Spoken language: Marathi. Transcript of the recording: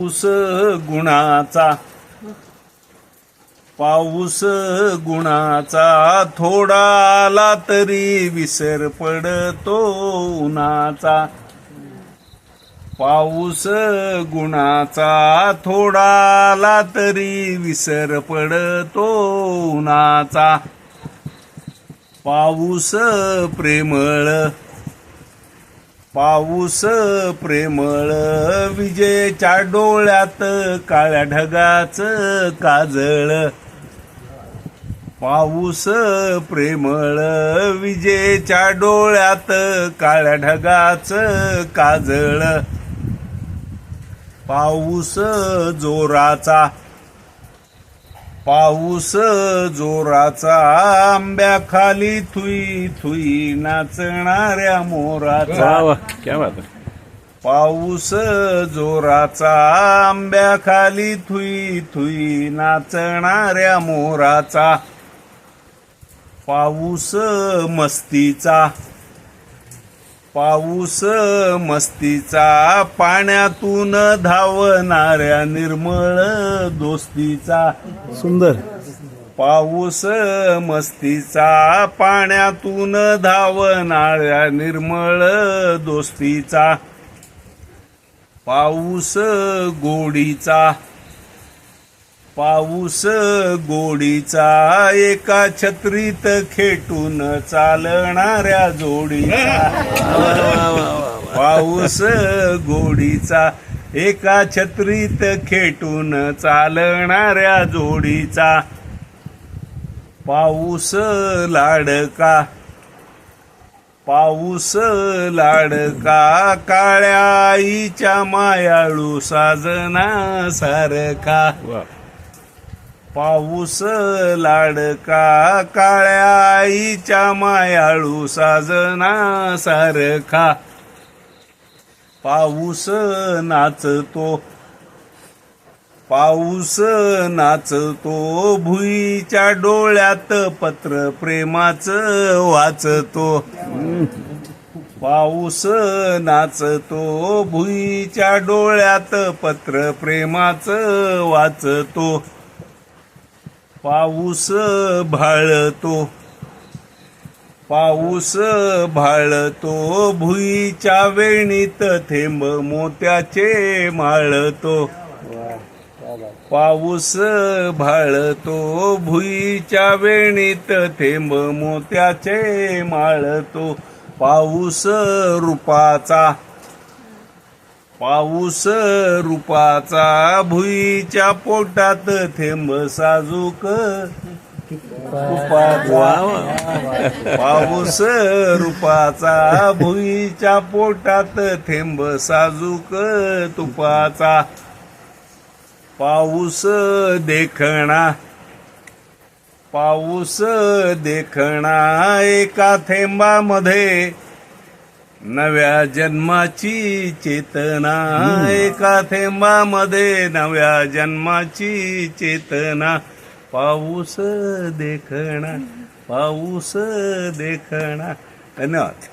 पाऊस गुणाचा. पाऊस गुणाचा थोडा आला तरी विसर पडतो उन्हाचा. पाऊस गुणाचा थोडा आला तरी विसर पडतो उन्हाचा. पाऊस प्रेमळ पाऊस प्रेमळ विजेच्या डोळ्यात काळ्या ढगाच काजळ. पाऊस प्रेमळ विजेच्या डोळ्यात काळ्या ढगाच काजळ. पाऊस जोराचा पाऊस जोराचा आंब्याखाली थुई थुई नाचणाऱ्या मोराचा. क्या बात है पाऊस जोराचा आंब्याखाली थुई थुई नाचणाऱ्या मोराचा. पाऊस मस्तीचा पाऊस मस्तीचा पाण्यातून धावणाऱ्या निर्मळ दोस्तीचा. सुंदर. पाऊस मस्तीचा पाण्यातून धावणाऱ्या निर्मळ दोस्तीचा. पाऊस गोडीचा पाऊस गोडीचा एका छत्रीत खेटून चालणाऱ्या जोडीचा. पाऊस गोडीचा एका छत्रीत खेटून चालणाऱ्या जोडीचा. पाऊस लाडका पाऊस लाडका काळ्या आईच्या मायाळू साजना सारखा. पाऊस लाडका काळ्या आईच्या मायाळू साजना सारखा. पाऊस नाचतो पाऊस नाचतो भुईच्या डोळ्यात पत्र प्रेमाचं वाचतो. पाऊस नाचतो भुईच्या डोळ्यात पत्र प्रेमाचं वाचतो. पाऊस भाळतो. पाऊस भाळतो. भुईच्या वेणीत थेंब मोत्याचे माळतो. पाऊस भाळतो. भुईच्या वेणीत थेंब मोत्याचे माळतो. पाऊस रूपाचा पाऊस रूपाचा भुईच्या पोटात थेंब साजूक. पाऊस रूपाचा भुईच्या पोटात थेंब साजूक तुपाचा. पाऊस देखणा पाऊस देखणा एका थेंबामध्ये. नव्या जन्माची चेतना. एका थेंबामध्ये नव्या जन्माची चेतना. पाऊस देखणा पाऊस देखणा. धन्यवाद.